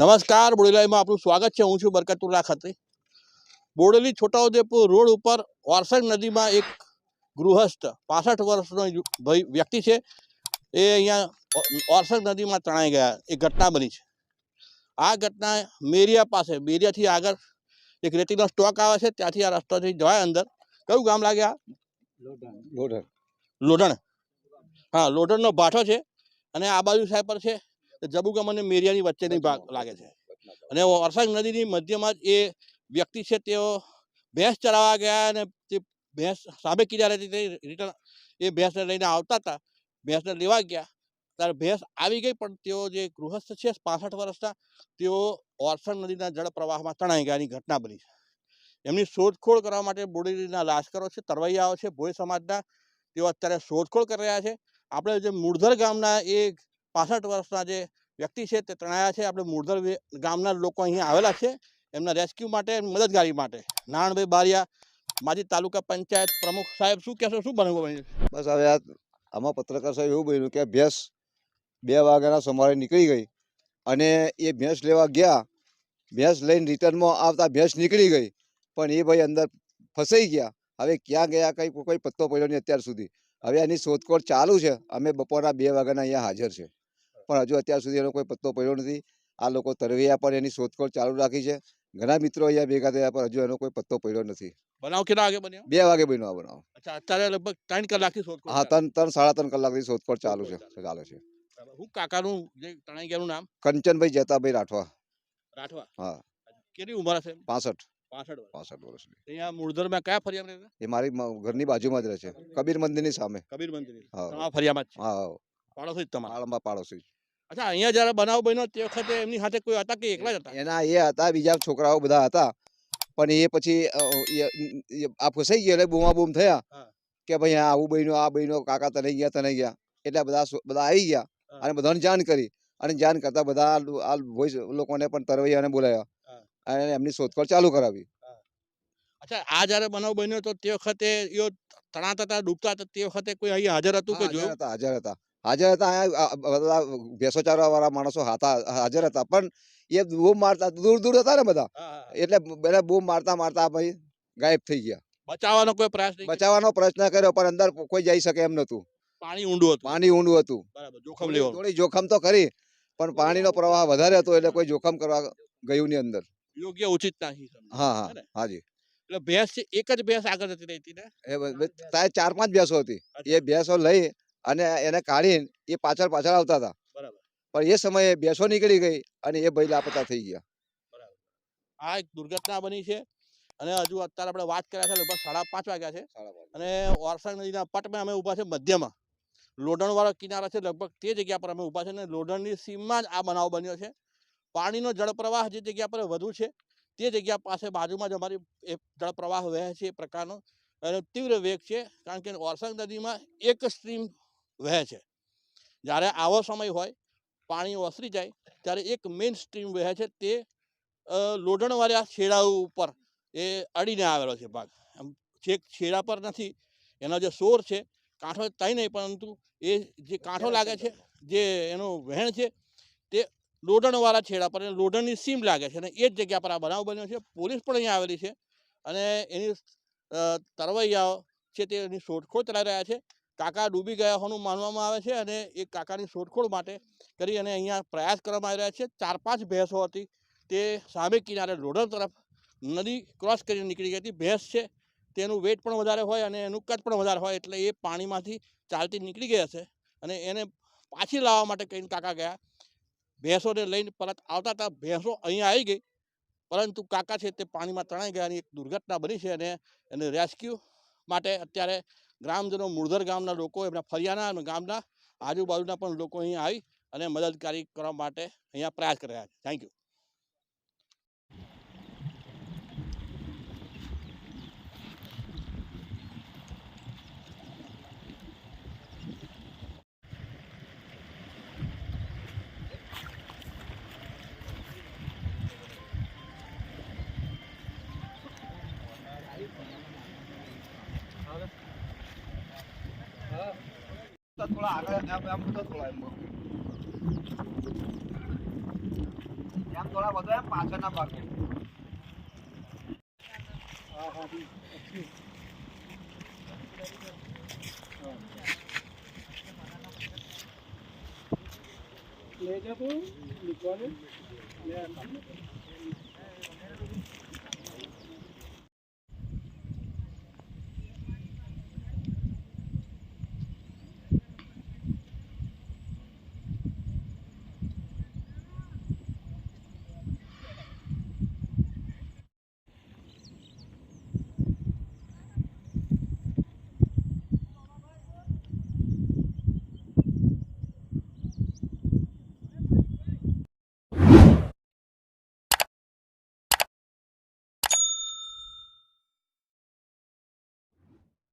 નમસ્કાર બોડેલાઈમાં આપનું સ્વાગત છે. હું છું બરકતુલ્લા ખત્રી. બોડેલી છોટાઉદેપુર રોડ ઉપર વારસંગ નદીમાં એક ગૃહસ્થ પાસઠ વર્ષનો વ્યક્તિ છે. એ અહીંયા વારસંગ નદીમાં તણાઈ ગયા. એ ઘટના બની છે. આ ઘટના મેરિયા પાસે મેરિયાથી આગળ એક રેતીનો સ્ટોક આવે છે. ત્યાંથી આ રસ્તાથી જવાય અંદર. કયું ગામ લાગ્યા લોઢણ. લોઢણ. હા લોઢણનો ભાઠો છે અને આ બાજુ સાહેબ પર છે. જબુગામ અને મેરિયાની વચ્ચેની ભાગ લાગે છે. અને અરસાંગ નદીની મધ્યમાં જ એ વ્યક્તિ છે તેઓ ભેંસ ચરાવવા ગયા અને તે ભેંસ સામે કિનારે રિટર્ન એ ભેંસને લઈને આવતા હતા. ભેંસને લેવા ગયા. ત્યારે ભેંસ આવી ગઈ પણ તેઓ જે ગૃહસ્થ છે પાસઠ વર્ષના તેઓ ઓરસંગ નદીના જળ પ્રવાહમાં તણાઈ ગયાની ઘટના બની. છે એમની શોધખોળ કરવા માટે બોડેલીના લાશ્કરો છે તરવૈયાઓ છે ભોય સમાજના તેઓ અત્યારે શોધખોળ કરી રહ્યા છે. આપણે જે મૂળધર ગામના એ પાસઠ વર્ષના જે વ્યક્તિ છે તે તણાયા છે. આપણે મૂળધર ગામના લોકો અહીંયા આવેલા છે. એમના રેસ્ક્યુ માટે મદદગારી માટે. નારણભાઈ બારિયા, માજી તાલુકા પંચાયત પ્રમુખ. સાહેબ, શું કહેશો? શું બનવું બન્યું બસ હવે આમાં પત્રકાર સાહેબ એવું બન્યું કે ભેંસ બે વાગ્યાના સમારે નીકળી ગઈ અને એ ભેંસ લેવા ગયા. ભેંસ લઈને રિટર્નમાં આવતા ભેંસ નીકળી ગઈ. પણ એ ભાઈ અંદર ફસાઈ ગયા. હવે ક્યાં ગયા કંઈ, કોઈ પત્તો પડ્યો નહીં અત્યાર સુધી. હવે એની શોધખોળ ચાલુ છે. અમે બપોરના બે વાગ્યાના અહીંયા હાજર છે. પણ હજુ અત્યાર સુધી એનો કોઈ પત્તો પડ્યો નથી. આ લોકો તરવૈયા પણ એની શોધખોળ ચાલુ રાખી છે. ઘણા મિત્રો અહીંયા ભેગા થયા પણ હજુ એનો કોઈ પત્તો પડ્યો નથી. બનાવ કેટલા વાગે બન્યો? બે વાગે બન્યો આ બનાવ. અચ્છા અત્યારે લગભગ ત્રણ કલાકથી શોધખોળ હા ત્રણ ત્રણ સાડા ત્રણ કલાકથી શોધખોળ ચાલુ છે ચાલે. છે. હું કાકાનું જે તણાઈ ગયાનું નામ? કંચનભાઈ જેતાભાઈ રાઠવા. રાઠવા? હા. કેટલી ઉંમર હશે? પાસઠ. પાસઠ વર્ષ. પાસઠ વર્ષની. અહીંયા મૂળધરમાં કયા ફરિયામાં રહેતા? એ મારી ઘરની બાજુમાં જ રહે છે. કબીર મંદિરની સામે. કબીર હા. ફરિયામાં હા હા. પાડોશી જ તમારા. પાડોશી અચ્છા અહીંયા જયારે બનાવ બન્યો તે વખતે એમની સાથે કોઈ હતા કે એકલા જ હતા? એના એ હતા બીજા છોકરાઓ બધા હતા. પણ એ પછી આ ફસાઈ ગયા એટલે બૂમા બૂમ થયા કે ભાઈ આ આવું બન્યું આ બન્યું કાકા તને ગયા તને ગયા. એટલે બધા બધા આવી ગયા હા. અને બધાને જાણ કરી. અને જાણ કરતા બધા આ વોઇસ લોકોને પણ તરવૈયાને બોલાયા. બોલાવ્યા અને એમની શોધખોળ ચાલુ કરાવી. અચ્છા આ જ્યારે બનાવ બન્યો તો તે વખતે યો તણાતા હતા ડૂબતા હતા તે વખતે કોઈ અહીંયા હાજર હતું કે જોયું? હતા હાજર હતા. હાજર હતા અહીંયા બધા ભેંસો ચારવા વાળા માણસો હતા હાજર હતા. પણ એ બૂમ મારતા દૂર દૂર હતા ને બધા. એટલે બધા બૂમ મારતા મારતા ભાઈ ગાયબ થઈ ગયા. બચાવવાનો કોઈ પ્રયાસ બચાવવાનો પ્રયત્ન કર્યો પણ અંદર કોઈ જઈ શકે એમ નતું પાણી ઊંડું હતું. પાણી ઊંડું હતું. બરાબર જોખમ લેવાનું. થોડી જોખમ તો કરી પણ પાણીનો પ્રવાહ વધારે હતો એટલે કોઈ જોખમ કરવા ગયું ની અંદર. યોગ્ય ઉચિત નથી હા હા હાજી. એટલે ભેંસ એક જ ભેંસ આગળ જતી રહી હતી ને? ચાર પાંચ ભેંસો હતી. એ ભેંસો લઈ અને એને કાઢીને એ પાછળ પાછળ આવતા હતા. બરાબર. પણ એ સમયે બેસો નીકળી ગઈ અને એ ભાઈ લાપતા થઈ ગયા. આ એક દુર્ઘટના બની છે અને હજુ અત્યારે આપણે વાત કર્યા છે લગભગ સાડા પાંચ વાગ્યા છે. અને ઓરસંગ નદીના પટમાં અમે ઊભા છે મધ્યમાં. લોઢણવાળો કિનારો છે લગભગ તે જગ્યા પર અમે ઊભા છે અને લોઢણની સીમમાં જ આ બનાવ બન્યો છે. પાણીનો જળપ્રવાહ જે જગ્યા પર વધુ છે તે જગ્યા પાસે બાજુમાં જ અમારી એ જળપ્રવાહ વહે છે એ પ્રકારનો અને તીવ્ર વેગ છે. કારણ કે ઓરસંગ નદીમાં એક સ્ટ્રીમ વહે છે. જ્યારે આવો સમય હોય પાણી ઓસરી જાય ત્યારે એક મેઇન સ્ટ્રીમ વહે છે તે લોઢણવાળા છેડા ઉપર એ અડીને આવેલો છે ભાગ. જે છેડા પર નથી એનો જે સોર છે કાંઠો તઈ નહીં પરંતુ એ જે કાંઠો લાગે છે જે એનું વહેણ છે તે લોઢણવાળા છેડા પર લોઢણની સીમ લાગે છે અને એ જ જગ્યા પર આ બનાવ બન્યો છે. પોલીસ પણ અહીંયા આવેલી છે અને એની તરવૈયાઓ છે તે એની શોધખોળ ચલાવી રહ્યા છે. કાકા ડૂબી ગયા હોવાનું માનવામાં આવે છે અને એ કાકાની શોધખોળ માટે કરી અને અહીંયા પ્રયાસ કરવામાં આવી રહ્યા છે. ચાર પાંચ ભેંસો હતી. તે સામે કિનારે લોઢર તરફ નદી ક્રોસ કરીને નીકળી ગઈ હતી. ભેંસ છે, તેનું વેટ પણ વધારે હોય અને એનું કદ પણ વધારે હોય એટલે એ પાણીમાંથી ચાલતી નીકળી ગયા છે અને એને પાછી લાવવા માટે કહીને કાકા ગયા. ભેંસોને લઈને પરત આવતા હતા. ભેંસો અહીંયા આવી ગઈ, પરંતુ કાકા છે તે પાણીમાં તણાઈ ગયાની એક દુર્ઘટના બની છે અને એને રેસ્ક્યુ માટે અત્યારે ગ્રામજનો મૂળધર ગામના લોકો, એમના ફરિયાના ગામના આજુબાજુના પણ લોકો અહીંયા આવી અને મદદકારી કરવા માટે અહીંયા પ્રયાસ કરી રહ્યા છે. થેન્ક યુ થોડા આગળ આમ તો થોડા એમ એમ થોડા વધુ એમ પાછળના ભાગે. હા હા ले जा तू लिखवा ले